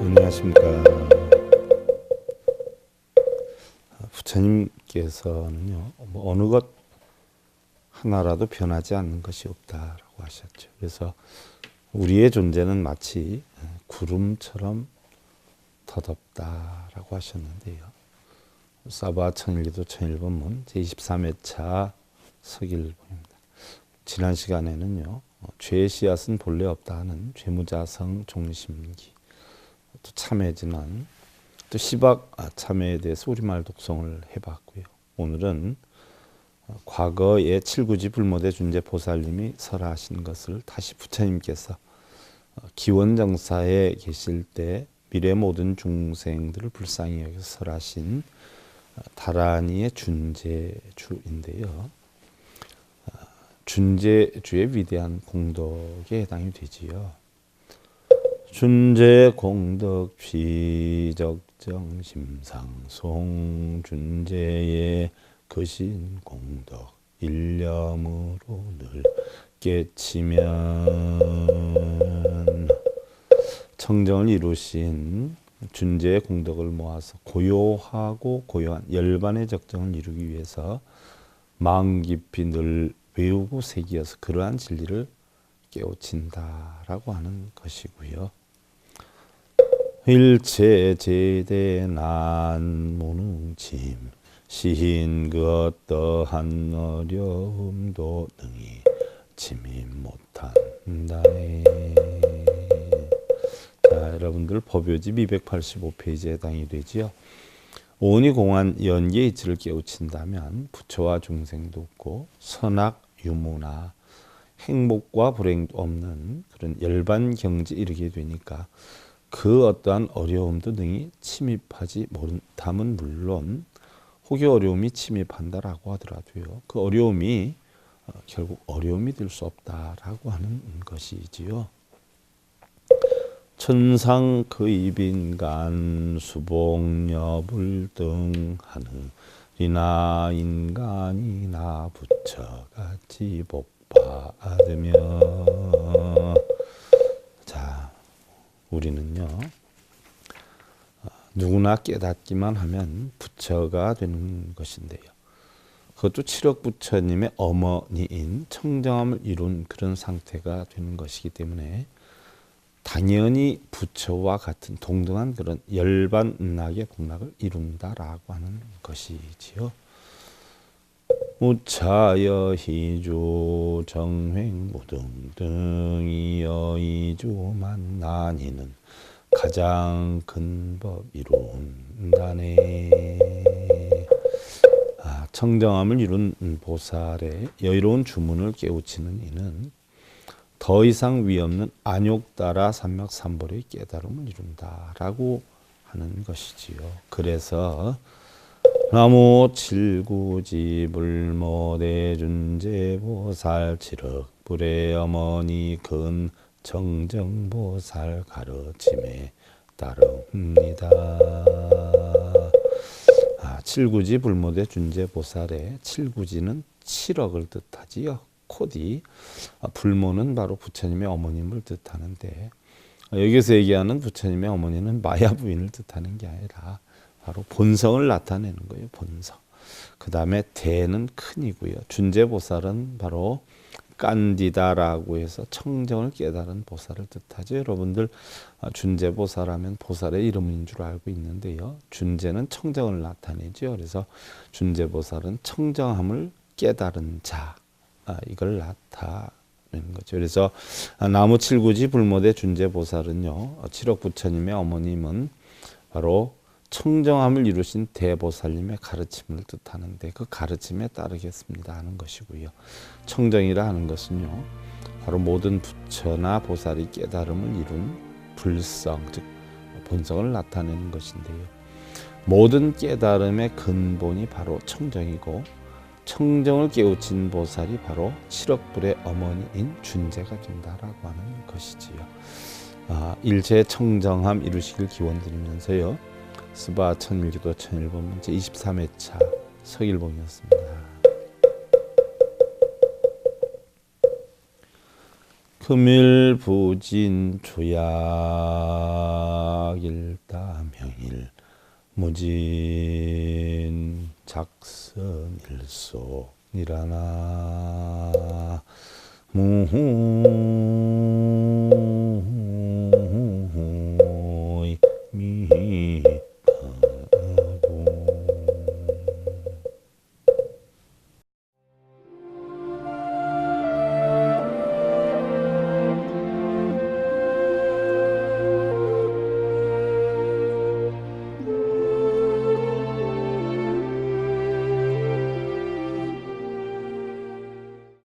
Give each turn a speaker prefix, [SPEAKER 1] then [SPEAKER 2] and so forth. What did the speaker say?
[SPEAKER 1] 안녕하십니까. 부처님께서는요, 뭐 어느 것 하나라도 변하지 않는 것이 없다라고 하셨죠. 그래서 우리의 존재는 마치 구름처럼 덧없다라고 하셨는데요. 사바 천일기도 천일본문 제23회차 서길본입니다. 지난 시간에는요, 죄의 씨앗은 본래 없다 하는 죄무자성 종심기, 또 참회진안, 또 시박 참회에 대해서 우리말 독송을 해봤고요. 오늘은 과거의 칠구지 불모대 준재 보살님이 설하신 것을 다시 부처님께서 기원정사에 계실 때 미래 모든 중생들을 불쌍히 여기서 설하신 다란이의 준재주인데요. 준재주의 위대한 공덕에 해당이 되지요. 준재 공덕 피적정 심상송 준재의 거신 공덕 일념으로 늘 깨치면 청정을 이루신 준재의 공덕을 모아서 고요하고 고요한 열반의 적정을 이루기 위해서 마음 깊이 늘 외우고 새기어서 그러한 진리를 깨우친다라고 하는 것이고요. 일체 제대 난무능짐 시인 그 어떠한 어려움도 능히 침이 못한다네. 자, 여러분들 법요지 285페이지에 해당이 되지요. 오니 공한 연계 이치를 깨우친다면 부처와 중생도 없고 선악 유무나 행복과 불행도 없는 그런 열반 경지 이르게 되니까 그 어떠한 어려움도 능히 침입하지 못함은 물론 혹여 어려움이 침입한다라고 하더라도요. 그 어려움이 어, 결국 어려움이 될 수 없다라고 하는 것이지요. 천상 그 입인간 수복녀불 등 하늘 이나 인간이 나 부처같이 복 받으며 자 우리는요 누구나 깨닫기만 하면 부처가 되는 것인데요. 그것도 칠억 부처님의 어머니인 청정함을 이룬 그런 상태가 되는 것이기 때문에 당연히 부처와 같은 동등한 그런 열반락의 복락을 이룬다라고 하는 것이지요. 무차여 희주 정횡 무등 등이여 이주 만난이는 가장 큰법 이룬다네. 아, 청정함을 이룬 보살의 여유로운 주문을 깨우치는 이는 더 이상 위없는 안욕 따라 삼맥삼벌의 깨달음을 이룬다라고 하는 것이지요. 그래서 나무 칠구지 불모대 준제 보살 칠흑 불의 어머니 근 정정보살 가르침에 따릅니다. 아, 칠구지 불모대 준제 보살의 칠구지는 칠억을 뜻하지요. 코디 아, 불모는 바로 부처님의 어머님을 뜻하는데 여기서 얘기하는 부처님의 어머니는 마야 부인을 뜻하는 게 아니라 바로 본성을 나타내는 거예요. 본성. 그 다음에 대는 큰이고요. 준재보살은 바로 깐디다라고 해서 청정을 깨달은 보살을 뜻하죠. 여러분들 아, 준재보살하면 보살의 이름인 줄 알고 있는데요. 준재는 청정을 나타내죠. 그래서 준재보살은 청정함을 깨달은 자 아, 이걸 나타내는 거죠. 그래서 나무 칠구지 불모대 준재보살은요. 칠억 부처님의 어머님은 바로 청정함을 이루신 대보살님의 가르침을 뜻하는데 그 가르침에 따르겠습니다 하는 것이고요. 청정이라 하는 것은요. 바로 모든 부처나 보살이 깨달음을 이룬 불성 즉 본성을 나타내는 것인데요. 모든 깨달음의 근본이 바로 청정이고 청정을 깨우친 보살이 바로 칠억불의 어머니인 준재가 된다라고 하는 것이지요. 아, 일체 청정함 이루시길 기원드리면서요. 스바 천일기도 천일본 문제 23회차 서일봉이었습니다. 흠일 부진 조약 일다 명일 무진 작선일속이라나 무후